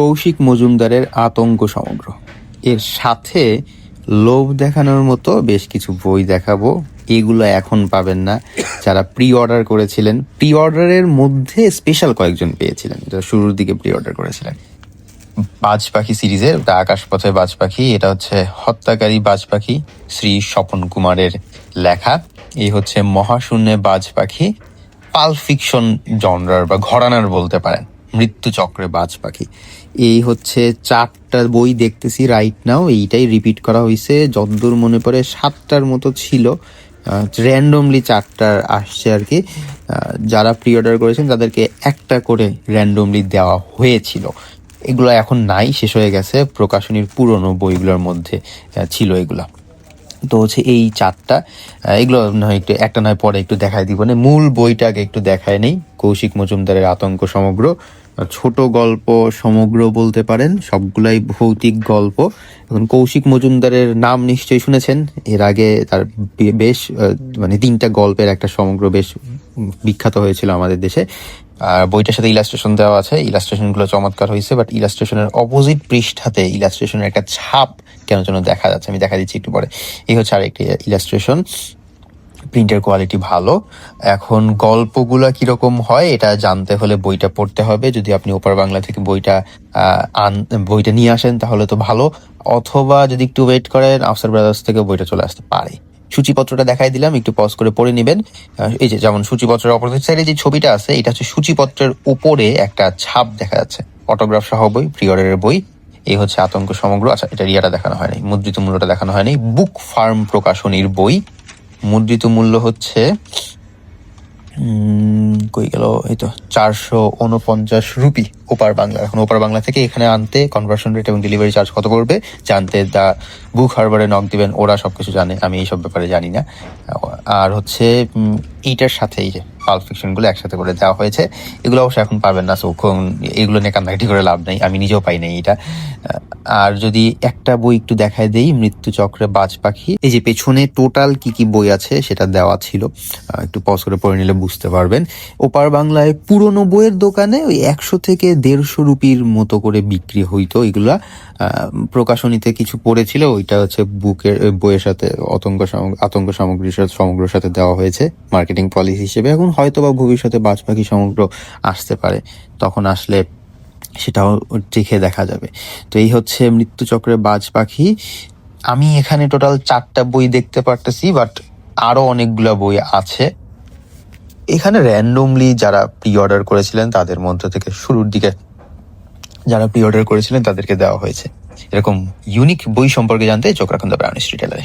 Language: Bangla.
কৌশিক মজুমদারের আতঙ্ক সমগ্র। এর সাথে লোভ দেখানোর মতো বেশ কিছু বই দেখাবো। এগুলো এখন পাবেন না। যারা প্রি অর্ডার করেছিলেন প্রি অর্ডারের মধ্যে স্পেশাল কয়েকজন পেয়েছিলেন। যারা শুরুর দিকে প্রি অর্ডার করেছিলেন। বাজ পাখি সিরিজের, ওটা আকাশপথে বাজ পাখি, এটা হচ্ছে হত্যাকারী বাজ পাখি শ্রী স্বপন কুমারের লেখা। এই হচ্ছে মহাশূন্যে বাজ পাখি, পাল ফিকশন জনরার বা ঘরানার বলতে পারেন। মৃত্যু চক্রে বাজ পাখি। এই হচ্ছে চারটা বই দেখতেছি রাইট নাও এইটাই রিপিট করা হয়েছে যদ্দূর মনে পড়ে, সাতটার মতো ছিল। র্যান্ডমলি চারটা আসছে আর কি। যারা প্রি অর্ডার করেছেন, তাদেরকে একটা করে র্যান্ডমলি দেওয়া হয়েছিল। এগুলো এখন নাই, শেষ হয়ে গেছে। প্রকাশনীর পুরনো বইগুলোর মধ্যে ছিল এগুলা। তো হচ্ছে এই চারটা এগুলো নয় একটু, একটা নয়, পরে একটু দেখাই দিব। না মূল বইটাকে একটু দেখায় নেই। কৌশিক মজুমদারের আতঙ্ক সমগ্র ছোট গল্প সমগ্র বলতে পারেন, সবগুলাই ভৌতিক গল্প। এখন কৌশিক মজুমদারের নাম নিশ্চয়ই শুনেছেন। এর আগে তার বেশ মানে তিনটা গল্পের একটা সমগ্র বেশ বিখ্যাত হয়েছিল আমাদের দেশে। আর বইটার সাথে ইলাস্ট্রেশন দেওয়া আছে। ইলাস্ট্রেশনগুলো চমৎকার হয়েছে বাট ইলাস্ট্রেশনের অপোজিট পৃষ্ঠাতে ইলাস্ট্রেশনের একটা ছাপ কেন যেন দেখা যাচ্ছে, আমি দেখা দিচ্ছি একটু পরে। এই হচ্ছে আরেকটি ইলাস্ট্রেশন প্রিন্টের কোয়ালিটি ভালো। এখন গল্পগুলা কীরকম হয়, এটা জানতে হলে বইটা পড়তে হবে। যদি আপনি ওপার বাংলা থেকে বইটা আন, বইটা নিয়ে আসেন, তাহলে তো ভালো। অথবা যদি একটু ওয়েট করেন আফসার ব্রাদার্স থেকে বইটা চলে আসতে পারে। সূচিপত্রটা দেখাই দিলাম, একটু পজ করে পড়ে নেবেন। এই যে যেমন সূচিপত্রের অপোজিট সাইডে যে ছবিটা আছে, এটা হচ্ছে সূচিপত্রের উপরে একটা ছাপ দেখা যাচ্ছে। অটোগ্রাফ সহ বই প্রি অর্ডারের বই। এই হচ্ছে আতঙ্ক সমগ্র। আচ্ছা এটা রিয়াটা দেখানো হয়নি, মুদ্রিত মূল্যটা দেখানো হয়নি। বুক ফার্ম প্রকাশনীর বই, মুদ্রিত মূল্য হচ্ছে কই গেল, এই তো, চারশো উনপঞ্চাশ রুপি ওপার বাংলা। এখন ওপার বাংলা থেকে এখানে আনতে কনভার্সন রেট এবং ডেলিভারি চার্জ কত পড়বে, জানতে দা বুক হারবারে নক দিবেন, ওরা সবকিছু জানে, আমি এইসব ব্যাপারে জানি না। আর হচ্ছে এইটার সাথে এই যে পাল ফিকশনগুলো একসাথে করে দেওয়া হয়েছে। এগুলো অবশ্য এখন পাবেন না, সো এগুলো নিয়ে কান্নাকাটি করে লাভ নেই। আমি নিজেও পাই নাই এটা। আর যদি একটা বই একটু দেখায় দেই মৃত্যু চক্রে বাজ পাখি। এই যে পেছনে টোটাল কি কি বই আছে সেটা দেওয়া ছিল। একটু পজ করে পড়ে নিলে বুঝতে পারবেন। ওপার বাংলায় পুরনো বইয়ের দোকানে ওই একশো থেকে দেড়শো রুপির মতো করে বিক্রি হইতো এগুলা। প্রকাশনীতে কিছু পড়েছিল, ওইটা হচ্ছে বুকের, বইয়ের সাথে আতঙ্ক আতঙ্ক সামগ্রীর সাথে, সমগ্রের সাথে দেওয়া হয়েছে। মার্কেটিং পলিসি হিসেবে। এখন হয়তো বা ভবিষ্যতে বাজ পাখি সমগ্র আসতে পারে। তখন আসলে সেটাও দেখে দেখা যাবে। তো এই হচ্ছে মৃত্যুচক্রের বাজ পাখি আমি এখানে টোটাল চারটা বই দেখতে পারতেছি বাট আরও অনেকগুলা বই আছে। এখানে র্যান্ডমলি যারা প্রি অর্ডার করেছিলেন, তাদের মধ্যে থেকে শুরুর দিকে যারা প্রি অর্ডার করেছিলেন, তাদেরকে দেওয়া হয়েছে। এরকম ইউনিক বই সম্পর্কে জানতে চোখ রাখুন স্ট্রিটেলারে